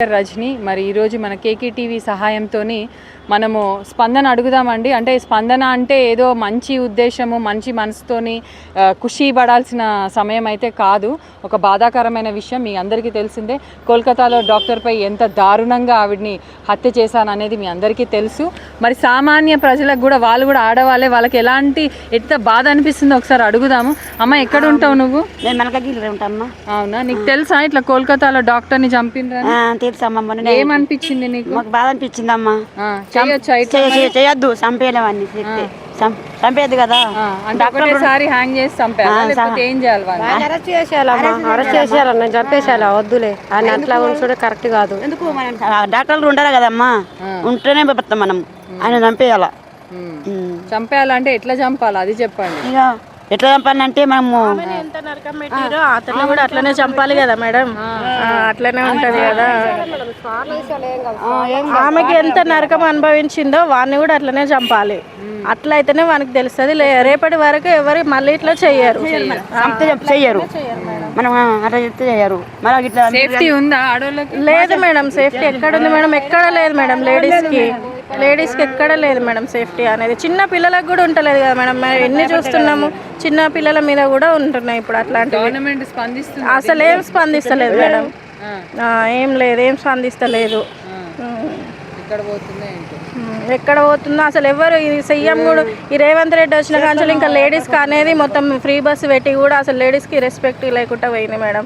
రజని మరి ఈరోజు మన కేకే టీవీ సహాయంతో మనము స్పందన అడుగుదామండి. అంటే స్పందన అంటే ఏదో మంచి ఉద్దేశము మంచి మనసుతోని ఖుషి పడాల్సిన సమయం అయితే కాదు. ఒక బాధాకరమైన విషయం మీ అందరికీ తెలిసిందే. కోల్కతాలో డాక్టర్పై ఎంత దారుణంగా ఆవిడ్ని హత్య చేశాననేది మీ అందరికీ తెలుసు. మరి సామాన్య ప్రజలకు కూడా వాళ్ళు కూడా ఆడవాళ్ళే వాళ్ళకి ఎలాంటి ఎంత బాధ అనిపిస్తుందో ఒకసారి అడుగుదాము. అమ్మ ఎక్కడ ఉంటావు నువ్వు? ఉంటామ్మా అవునా? నీకు తెలుసా ఇట్లా కోల్కతాలో డాక్టర్ని తెలుసమ్మా మొన్న ఏమనిపించింది నీకు? బాధ అనిపించిందమ్మా. చేయొద్దు చంపేయలేవన్నీ చంపేయద్దు కదా. ఒకటేసారి హ్యాంగ్ చేసి ఏం చేయాలి అరెస్ట్ చేసేయాలమ్మా అరెస్ట్ చేసేయాలన్నా చంపేసేయాలి? వద్దులే. అని అట్లా ఉంచుడే కరెక్ట్ కాదు. ఎందుకు మనం ఆ, డాక్టర్లు ఉండాలి కదమ్మా. ఉంటేనే బతాం మనం. ఆయన చంపేయాల. చంపేయాలంటే ఎట్లా చంపాలి? అది చెప్పండి. ఇక ఎట్లా చంపాలంటే మనము ఎంత నరకం పెట్టారో అతను కూడా అట్లనే చంపాలి కదా మేడం. ఆ, అట్లనే ఉంటది కదా. ఆమెకి ఎంత నరకం అనుభవించిందో వాడిని కూడా అట్లనే చంపాలి. అట్లా అయితేనే వానికి తెలుస్తుంది. రేపటి వరకు ఎవరు మళ్ళీ ఇట్లా చెయ్యరు. చెయ్యరు. మనం అట్లా చెప్తే చెయ్యరు. మరి ఇట్లా సేఫ్టీ ఉందా? లేదు మేడం సేఫ్టీ ఎక్కడ ఉంది మేడం? ఎక్కడ లేదు మేడం లేడీస్ కి లేడీస్కి ఎక్కడ లేదు మేడం సేఫ్టీ అనేది. చిన్న పిల్లలకు కూడా ఉంటలేదు కదా మేడం. మనం ఎన్ని చూస్తున్నాము? చిన్న పిల్లల మీద కూడా ఉంటున్నాయి ఇప్పుడు గవర్నమెంట్ స్పందిస్తుంది. అసలు ఏం స్పందిస్తలేదు మేడం. ఏం లేదు ఏం స్పందిస్తలేదు. ఎక్కడ పోతుందో అసలు ఎవరు ఈ సీఎం కూడా ఈ రేవంత్ రెడ్డి వచ్చిన కాంచెలు ఇంకా లేడీస్కి అనేది మొత్తం ఫ్రీ బస్సు పెట్టి కూడా అసలు లేడీస్కి రెస్పెక్ట్ లేకుండా పోయింది మేడం.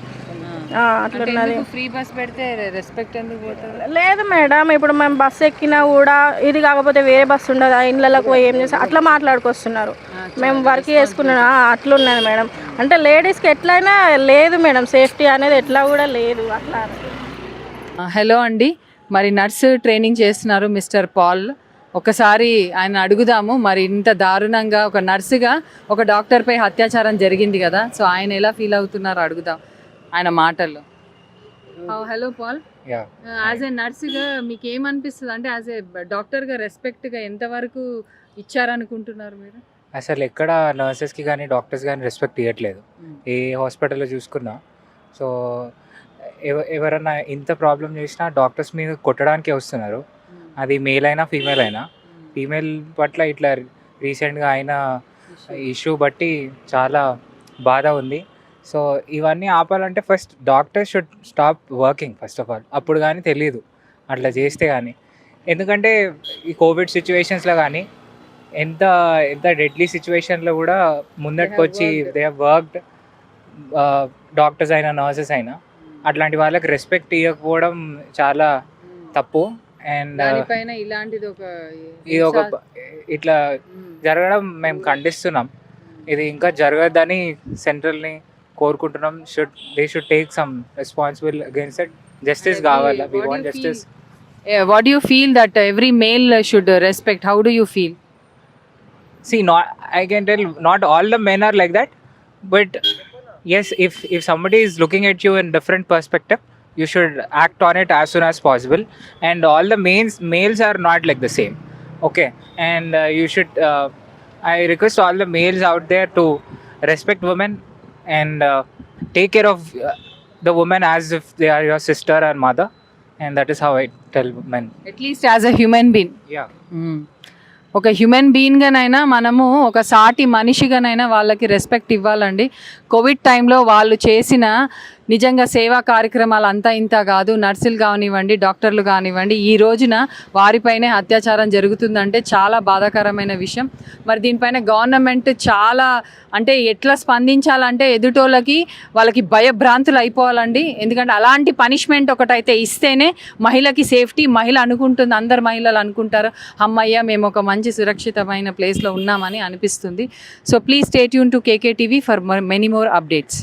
అట్లున్నది. ఫ్రీ బస్ పెడితే రెస్పెక్ట్ ఎందుకు పోతుంది? లేదు మేడం ఇప్పుడు మేము బస్సు ఎక్కినా కూడా ఇది కాకపోతే వేరే బస్సు ఉండదా? ఇళ్ళకి పోయి ఏం చేసి అట్లా మాట్లాడుకొస్తున్నారు. మేము వర్క్ చేసుకున్నా అట్లున్నది మేడం. అంటే లేడీస్కి ఎట్లయినా లేదు మేడం సేఫ్టీ అనేది ఎట్లా కూడా లేదు అట్లా. ఆ, హలో అండి. మరి నర్సు ట్రైనింగ్ చేస్తున్నారు మిస్టర్ పాల్. ఒకసారి ఆయన అడుగుదాము. మరి ఇంత దారుణంగా ఒక నర్సుగా ఒక డాక్టర్పై అత్యాచారం జరిగింది కదా సో ఆయన ఎలా ఫీల్ అవుతున్నారో అడుగుదాం. ఆయన మాటల్లో hello Paul yeah as a నర్సుగా మీకు ఏమనిపిస్తుంది అంటే యాజ్ ఏ డాక్టర్గా రెస్పెక్ట్గా ఎంతవరకు ఇచ్చారనుకుంటున్నారు మీరు? అసలు ఎక్కడ నర్సెస్కి కానీ డాక్టర్స్ కానీ రెస్పెక్ట్ ఇవ్వట్లేదు ఏ హాస్పిటల్లో చూసుకున్నా. సో ఎవ ఎవరన్నా ఇంత ప్రాబ్లం చేసినా డాక్టర్స్ మీద కొట్టడానికే వస్తున్నారు. అది మేల్ అయినా ఫీమేల్ అయినా. ఫీమేల్ పట్ల ఇట్లా రీసెంట్గా అయిన ఇష్యూ బట్టి చాలా బాధ ఉంది. సో ఇవన్నీ ఆపాలంటే first doctors should stop working first of all. అప్పుడు కానీ తెలియదు అట్లా చేస్తే కానీ ఎందుకంటే ఈ కోవిడ్ సిచ్యువేషన్స్లో కానీ ఎంత ఎంత డెడ్లీ సిచ్యువేషన్లో కూడా ముందటికి వచ్చి దే వర్క్డ్ డాక్టర్స్ అయినా నర్సెస్ అయినా అట్లాంటి వాళ్ళకి రెస్పెక్ట్ ఇవ్వకపోవడం చాలా తప్పు. అండ్ ఇలాంటిది ఒక ఇది ఒక ఇట్లా జరగడం మేము ఖండిస్తున్నాం. ఇది ఇంకా జరగద్దని సెంట్రల్ని కోరుకుంటున్నాం should they should take some responsible against it justice కావాలి we want justice what you feel that every male should respect how do you feel see not i can tell not all the men are like that but yes if if somebody is looking at you in different perspective you should act on it as soon as possible and all the males males are not like the same okay and uh, you should uh, i request all the males out there to respect women and uh, take care of uh, the woman as if they are your sister and mother and that is how i tell men at least as a human being yeah ఒక human బీయింగ్గానైనా మనము ఒక సాటి మనిషిగానైనా వాళ్ళకి respect ఇవ్వాలండి Covid టైంలో వాళ్ళు చేసిన నిజంగా సేవా కార్యక్రమాలు అంతా ఇంత కాదు. నర్సులు కానివ్వండి డాక్టర్లు కానివ్వండి ఈ రోజున వారిపైనే అత్యాచారం జరుగుతుందంటే చాలా బాధాకరమైన విషయం. మరి దీనిపైన గవర్నమెంట్ చాలా అంటే ఎట్లా స్పందించాలంటే ఎదుటోళ్ళకి వాళ్ళకి భయభ్రాంతులు అయిపోవాలండి. ఎందుకంటే అలాంటి పనిష్మెంట్ ఒకటైతే ఇస్తేనే మహిళకి సేఫ్టీ మహిళ అనుకుంటుంది అందరు మహిళలు అనుకుంటారు. అమ్మయ్య మేము ఒక మంచి సురక్షితమైన ప్లేస్లో ఉన్నామని అనిపిస్తుంది. So please stay Yoon to KK TV for many more updates.